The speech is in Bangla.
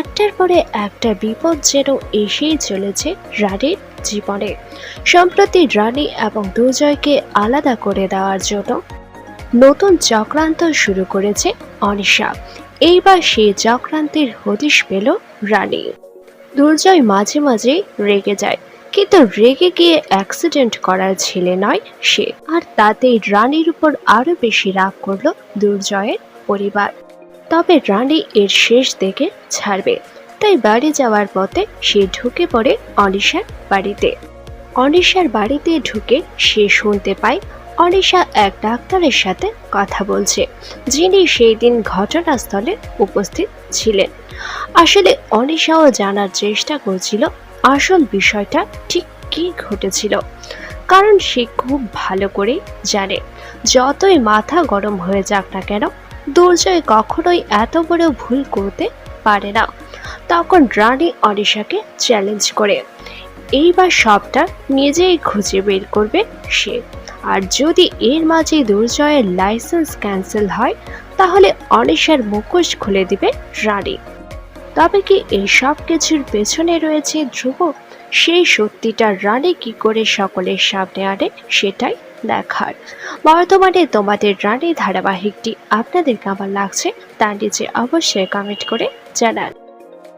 একটার পরে একটা বিপদ যেন এসেই চলেছে রানীর জীবনে। সম্প্রতি রানী এবং দুজয়কে আলাদা করে দেওয়ার জন্য নতুন চক্রান্ত শুরু করেছে অনিশা। এইবার সেই চক্রান্তের হদিশ পেল রানী। দুর্জয় মাঝে মাঝে রেগে যায়, কিন্তু রেগে গিয়ে অ্যাক্সিডেন্ট করার ছেলে নয় সে। আর তাতেই রানীর উপর আরও বেশি রাগ করল দুর্জয়ের পরিবার। তবে রানি এর শেষ দেখে ছাড়বে। তাই বাড়ি যাওয়ার পথে সে ঢুকে পড়ে অনিশার বাড়িতে। অনিশার বাড়িতে ঢুকে সে শুনতে পায় অনিশা এক ডাক্তারের সাথে কথা বলছে, যিনি সেই দিন ঘটনাস্থলে উপস্থিত ছিলেন। আসলে অনিশাও জানার চেষ্টা করছিল আসল বিষয়টা ঠিক কী ঘটেছিল, কারণ সে খুব ভালো করে জানে। যতই মাথা গরম হয়ে যাক না কেন দুর্জয় কখনোই এত বড় ভুল করতে পারে না। তখন রানী অনিশাকে চ্যালেঞ্জ করে। এইবার সবটা নিজেই খুঁজে বের করবে সে। আর যদি এর মাঝে দুর্জয়ের লাইসেন্স ক্যান্সেল হয়, তাহলে অনিশার মুখোশ খুলে দিবে রানী। তবে কি এই সব কিছুর পেছনে রয়েছে ধ্রুব? সেই সত্যিটা রানী কি করে সকলের সামনে আনে সেটাই দেখার। বর্তমানে তোমাদের রানী ধারাবাহিকটি আপনাদের কেমন লাগছে তা নিচে অবশ্যই কমেন্ট করে জানান।